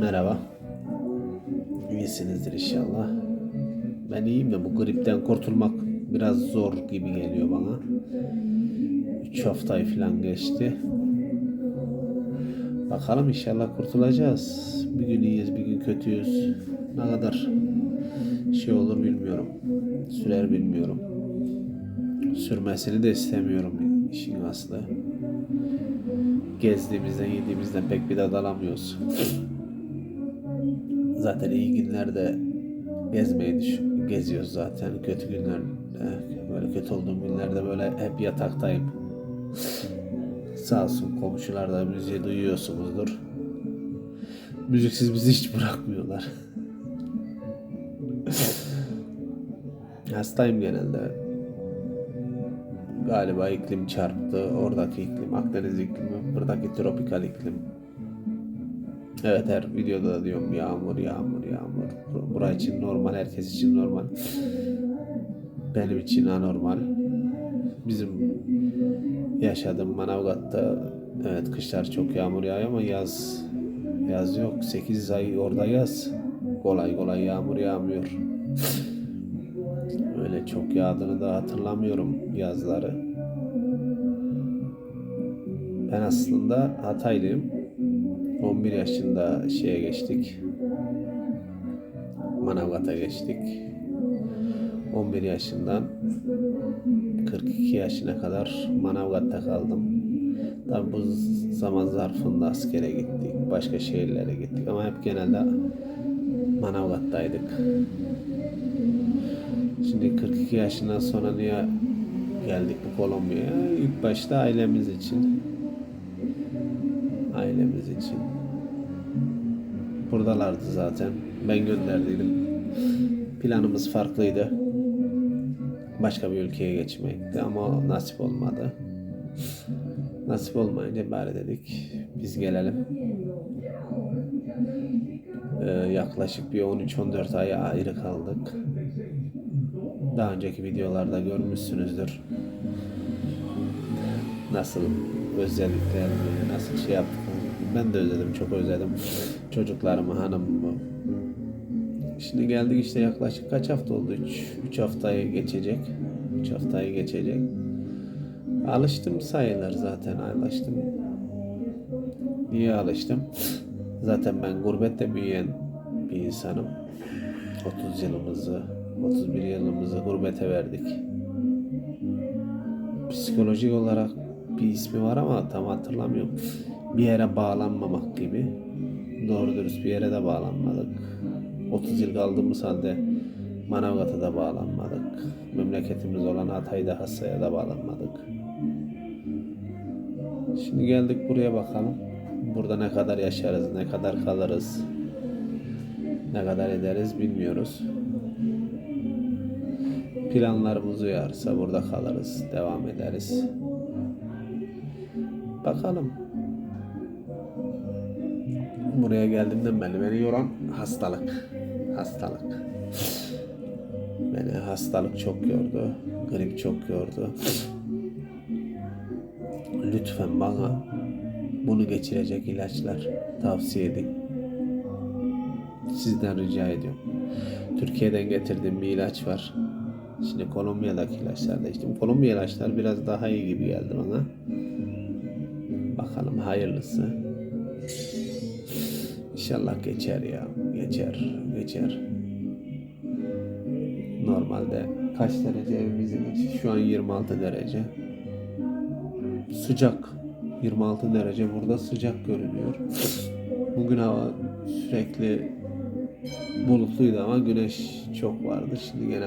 Merhaba. İyisinizdir inşallah. Ben iyiyim de bu gripten kurtulmak biraz zor gibi geliyor bana. 3 haftayı falan geçti. Bakalım inşallah kurtulacağız. Bir gün iyiyiz, bir gün kötüyüz. Ne kadar şey olur bilmiyorum. Sürer bilmiyorum. Sürmesini de istemiyorum işin aslı. Gezdiğimizden, yediğimizden pek bir tad alamıyoruz. Zaten iyi günlerde gezmeyi düş- geziyoruz zaten. Kötü günlerde, böyle kötü olduğum günlerde böyle hep yataktayım. Sağ olsun komşular da müziği duyuyorsunuzdur. Müziksiz bizi hiç bırakmıyorlar. Hastayım genelde. Galiba iklim çarptı. Oradaki iklim, Akdeniz iklimi, buradaki tropikal iklim. Evet her videoda da diyorum yağmur, yağmur, yağmur. Bur- Bura için normal, herkes için normal. Benim için anormal. Bizim yaşadığım Manavgat'ta evet kışlar çok yağmur yağıyor ama yaz yaz yok. 8 ay orada yaz. Kolay kolay yağmur yağmıyor. Öyle çok yağdığını da hatırlamıyorum yazları. Ben aslında Hataylıyım. 11 yaşında şeye geçtik. Manavgat'a geçtik. 11 yaşından 42 yaşına kadar Manavgat'ta kaldım. Tabi bu zaman zarfında askere gittik, başka şehirlere gittik ama hep genelde Manavgat'taydık. Şimdi 42 yaşından sonra niye geldik bu Kolombiya'ya? İlk başta ailemiz için. Ailemiz için. Buradalardı zaten. Ben gönderdiydim. Planımız farklıydı. Başka bir ülkeye geçmekti ama nasip olmadı. Nasip olmayınca bari dedik biz gelelim. Ee, yaklaşık bir 13-14 ay ayrı kaldık. Daha önceki videolarda görmüşsünüzdür. Nasıl özelliklerini, nasıl şey yaptık. Ben de özledim, çok özledim. Çocuklarımı, hanımımı. Şimdi geldik işte yaklaşık kaç hafta oldu? 3 haftayı geçecek. 3 haftayı geçecek. Alıştım sayılır zaten alıştım. Niye alıştım? Zaten ben gurbette büyüyen bir insanım. 30 yılımızı, 31 yılımızı gurbete verdik. Psikolojik olarak bir ismi var ama tam hatırlamıyorum. Bir yere bağlanmamak gibi. Doğru dürüst bir yere de bağlanmadık. 30 yıl kaldığımız halde Manavgat'a da bağlanmadık. Memleketimiz olan Hatay'da Hassa'ya da bağlanmadık. Şimdi geldik buraya bakalım. Burada ne kadar yaşarız, ne kadar kalırız, ne kadar ederiz bilmiyoruz. Planlarımız uyarsa burada kalırız, devam ederiz. Bakalım. Buraya geldiğimden beri beni yoran hastalık. Hastalık. Beni hastalık çok yordu. Grip çok yordu. Lütfen bana bunu geçirecek ilaçlar tavsiye edin. Sizden rica ediyorum. Türkiye'den getirdiğim bir ilaç var. Şimdi Kolombiya'daki ilaçlar da içtim. Kolombiya ilaçlar biraz daha iyi gibi geldi bana. Bakalım hayırlısı. İnşallah geçer ya. Geçer, geçer. Normalde kaç derece evimizin içi? Şu an 26 derece. Sıcak. 26 derece burada sıcak görünüyor. Bugün hava sürekli bulutluydu ama güneş çok vardı. Şimdi gene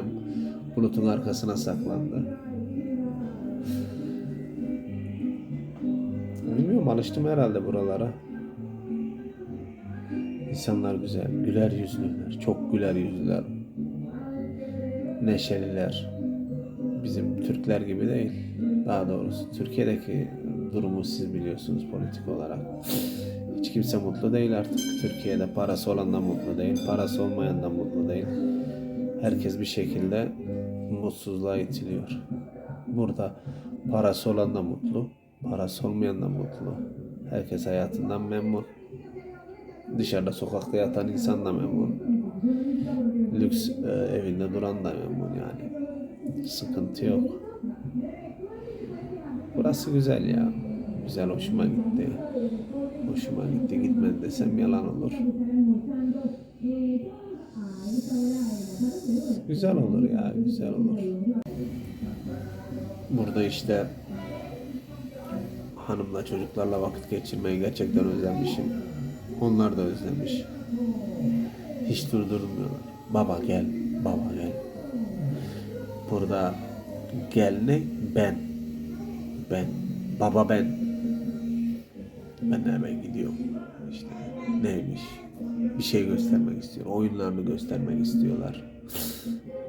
bulutun arkasına saklandı. Bilmiyorum alıştım herhalde buralara. İnsanlar güzel, güler yüzlüler, çok güler yüzlüler. Neşeliler. Bizim Türkler gibi değil. Daha doğrusu Türkiye'deki durumu siz biliyorsunuz politik olarak. Hiç kimse mutlu değil artık. Türkiye'de parası olan da mutlu değil, parası olmayan da mutlu değil. Herkes bir şekilde mutsuzluğa itiliyor. Burada parası olan da mutlu, parası olmayan da mutlu. Herkes hayatından memnun. Dışarıda sokakta yatan insan da memnun. Lüks e, evinde duran da memnun yani. Sıkıntı yok. Burası güzel ya. Güzel hoşuma gitti. Hoşuma gitti. Gitmedi desem yalan olur. Güzel olur ya, güzel olur. Burada işte hanımla çocuklarla vakit geçirmeyi gerçekten özlemişim. Onlar da özlemiş. Hiç durdurmuyorlar. Baba gel, baba gel. Burada gel ne? Ben. Ben. Baba ben. Ben de hemen gidiyorum. İşte neymiş? Bir şey göstermek istiyor. Oyunlarını göstermek istiyorlar.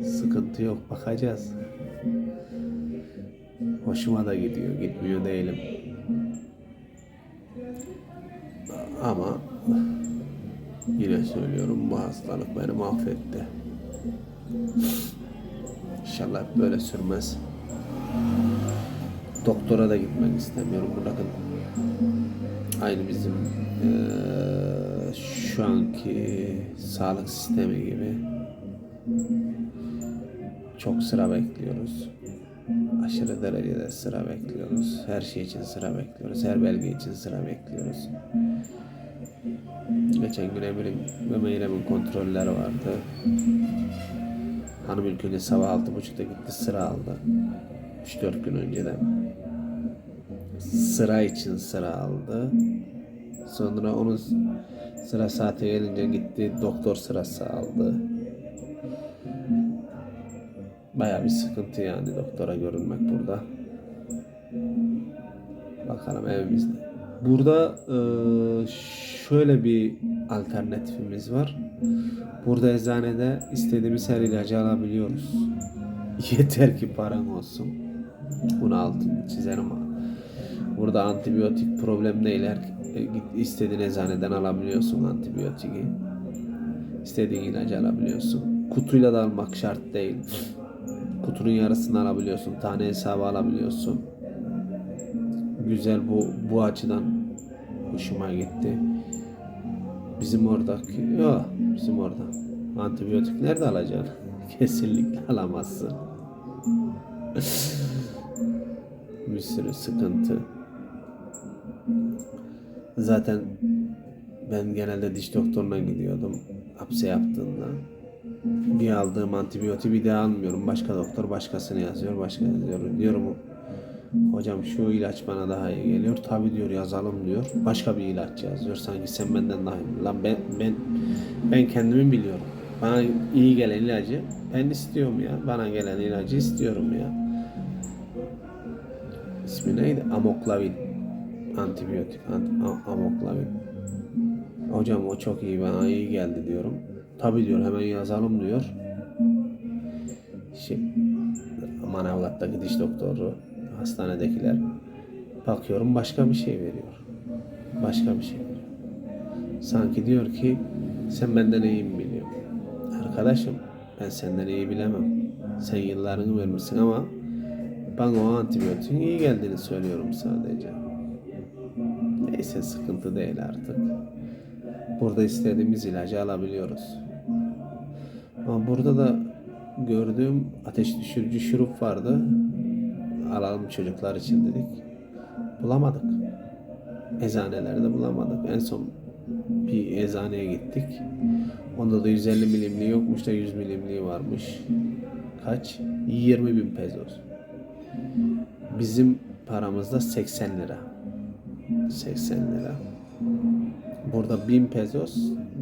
Sıkıntı yok. Bakacağız. Hoşuma da gidiyor. Gitmiyor değilim. Ama yine söylüyorum bu hastalık beni mahvetti. İnşallah böyle sürmez. Doktora da gitmek istemiyorum. Bırakın aynı bizim eee, şu anki sağlık sistemi gibi çok sıra bekliyoruz. Aşırı derecede sıra bekliyoruz. Her şey için sıra bekliyoruz. Her belge için sıra bekliyoruz. Geçen gün Emir'in ve Meyrem'in kontrolleri vardı. Hanım ilk önce sabah altı buçukta gitti sıra aldı. 3-4 gün önceden. Sıra için sıra aldı. Sonra onun sıra saati gelince gitti doktor sırası aldı. Baya bir sıkıntı yani doktora görünmek burada. Bakalım evimizde. Burada şöyle bir alternatifimiz var. Burada eczanede istediğimiz her ilacı alabiliyoruz. Yeter ki paran olsun. Bunu altını çizerim. Burada antibiyotik problem değil. Her, e, istediğin eczaneden alabiliyorsun antibiyotiği. İstediğin ilacı alabiliyorsun. Kutuyla da almak şart değil. Kutunun yarısını alabiliyorsun. Tane hesabı alabiliyorsun. Güzel bu bu açıdan hoşuma gitti. Bizim oradaki yok bizim orada antibiyotik nerede alacaksın? Kesinlikle alamazsın. bir sürü sıkıntı. Zaten ben genelde diş doktoruna gidiyordum hapse yaptığında. Bir aldığım antibiyotiği bir daha almıyorum. Başka doktor başkasını yazıyor, başka yazıyor. Diyorum hocam şu ilaç bana daha iyi geliyor. Tabi diyor yazalım diyor. Başka bir ilaç yazıyor. Sanki sen benden daha iyi. Lan ben ben ben kendimi biliyorum. Bana iyi gelen ilacı ben istiyorum ya. Bana gelen ilacı istiyorum ya. İsmi neydi? Amoklavin. Antibiyotik. Ant- amoklavin. Hocam o çok iyi bana iyi geldi diyorum. Tabi diyor hemen yazalım diyor. Şimdi Manavgat'taki diş doktoru, hastanedekiler bakıyorum başka bir şey veriyor. Başka bir şey veriyor. Sanki diyor ki sen benden iyi mi biliyorsun? Arkadaşım ben senden iyi bilemem. Sen yıllarını vermişsin ama bana o antibiyotiğin iyi geldiğini söylüyorum sadece. Neyse sıkıntı değil artık. Burada istediğimiz ilacı alabiliyoruz. Ama burada da gördüğüm ateş düşürücü şurup vardı. Alalım çocuklar için dedik. Bulamadık. Eczanelerde bulamadık. En son bir eczaneye gittik. Onda da 150 milimliği yokmuş da 100 milimliği varmış. Kaç? 20 bin pesos. Bizim paramızda 80 lira. 80 lira. Burada 1000 pesos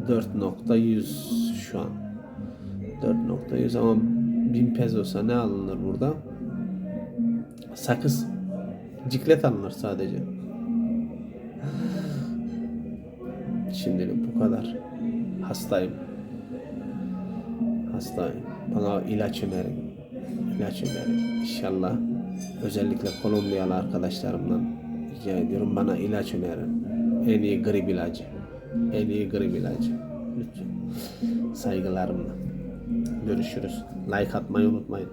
4.100 şu an. 4.100 ama 1000 pesosa ne alınır burada? Sakız. Ciklet alınır sadece. Şimdilik bu kadar. Hastayım. Hastayım. Bana ilaç önerin. İlaç önerin. İnşallah özellikle Kolombiyalı arkadaşlarımdan rica ediyorum bana ilaç önerin. En iyi grip ilacı. En iyi grip ilacı. Lütfen. Saygılarımla. Görüşürüz. Like atmayı unutmayın.